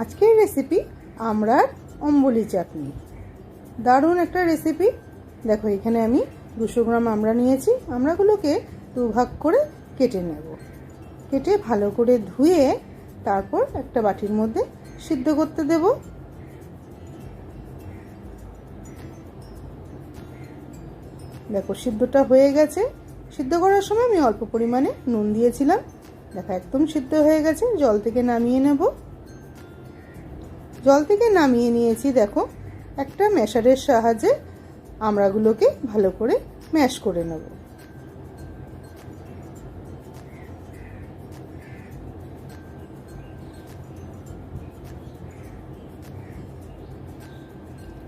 আজকের রেসিপি আমড়ার অম্বলি চাটনি। দারুণ একটা রেসিপি দেখো, এখানে আমি দুশো গ্রাম আমরা নিয়েছি। আমরাগুলোকে দু ভাগ করে কেটে নেব। কেটে ভালো করে ধুয়ে তারপর একটা বাটির মধ্যে সিদ্ধ করতে দেব। দেখো, সিদ্ধটা হয়ে গেছে। সিদ্ধ করার সময় আমি অল্প পরিমাণে নুন দিয়েছিলাম। দেখো, একদম সিদ্ধ হয়ে গেছে। জল থেকে নামিয়ে নেব। জল থেকে নামিয়ে নিয়েছি, দেখো। একটা ম্যাশারের সাহায্যে আমড়াগুলোকে ভালো করে ম্যাশ করে নেব।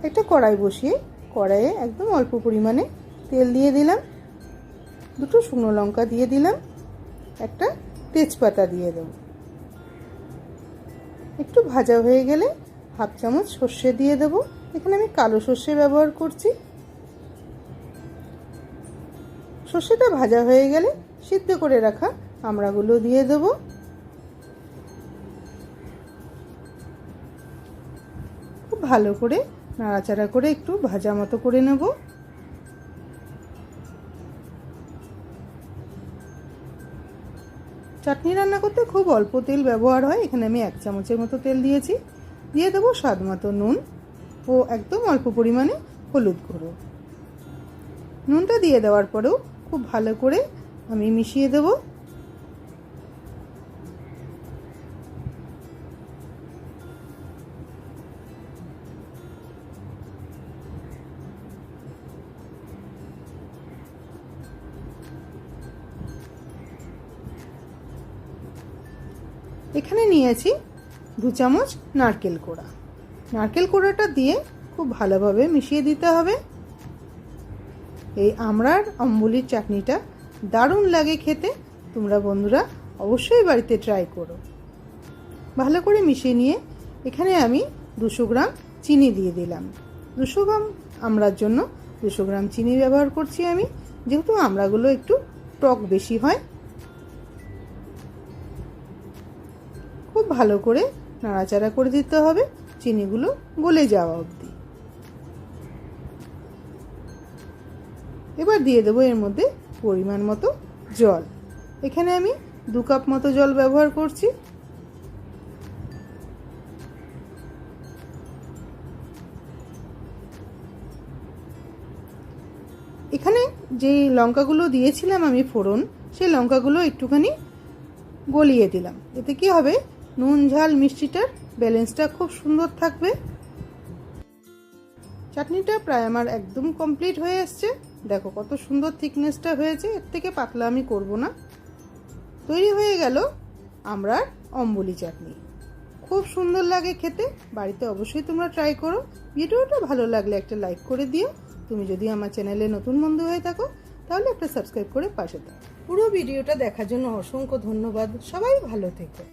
একটা কড়াই বসিয়ে, কড়াইয়ে একদম অল্প পরিমাণে তেল দিয়ে দিলাম। দুটো শুকনো লঙ্কা দিয়ে দিলাম। একটা তেজপাতা দিয়ে দেব। একটু ভাজা হয়ে গেলে হাফ চামচ সর্ষে দিয়ে দেব। এখানে আমি কালো সর্ষে ব্যবহার করছি। সর্ষেটা ভাজা হয়ে গেলে সিদ্ধ করে রাখা আমড়াগুলো দিয়ে দেব। খুব ভালো করে নাড়াচাড়া করে একটু ভাজা মতো করে নেব। চাটনি রান্না করতে খুব অল্প তেল ব্যবহার হয়। এখানে আমি এক চামচের মতো তেল দিয়েছি। দিয়ে দেবো স্বাদ মতো নুন ও একদম অল্প পরিমাণে হলুদ গুঁড়ো। নুনটা দিয়ে দেওয়ার পরেও খুব ভালো করে আমি মিশিয়ে দেবো। এখানে নিয়েছি দু চামচ নারকেল কোড়া। নারকেল কোড়াটা দিয়ে খুব ভালোভাবে মিশিয়ে দিতে হবে। এই আমড়ার অম্বুলির চাটনিটা দারুণ লাগে খেতে। তোমরা বন্ধুরা অবশ্যই বাড়িতে ট্রাই করো। ভালো করে মিশিয়ে নিয়ে এখানে আমি দুশো গ্রাম চিনি দিয়ে দিলাম। দুশো গ্রাম আমড়ার জন্য দুশো গ্রাম চিনি ব্যবহার করছি আমি। যেহেতু আমড়াগুলো একটু টক বেশি হয় ভালো করে নাড়াচাড়া করে দিতে হবে, চিনিগুলো গলে যাওয়া অবধি। এবার দিয়ে দেবো এর মধ্যে পরিমাণ মতো জল। এখানে আমি দু কাপ মতো জল ব্যবহার করছি। এখানে যে লঙ্কাগুলো দিয়েছিলাম আমি ফোড়ন সেই লঙ্কাগুলো একটুখানি গলিয়ে দিলাম। এতে কি হবে? নুন, ঝাল, মিষ্টিটার ব্যালেন্সটা খুব সুন্দর থাকবে। চাটনিটা প্রায় আমার একদম কমপ্লিট হয়ে এসছে। দেখো কত সুন্দর থিকনেসটা হয়েছে, এর থেকে পাতলা আমি করব না। তৈরি হয়ে গেল আমরা অম্বলি চাটনি। খুব সুন্দর লাগে খেতে, বাড়িতে অবশ্যই তোমরা ট্রাই করো। ভিডিওটা ভালো লাগলে একটা লাইক করে দিও। তুমি যদি আমার চ্যানেলে নতুন বন্ধু হয়ে থাকো, তাহলে একটা সাবস্ক্রাইব করে পাশে থাকো। পুরো ভিডিওটা দেখার জন্য অসংখ্য ধন্যবাদ। সবাই ভালো থেকো।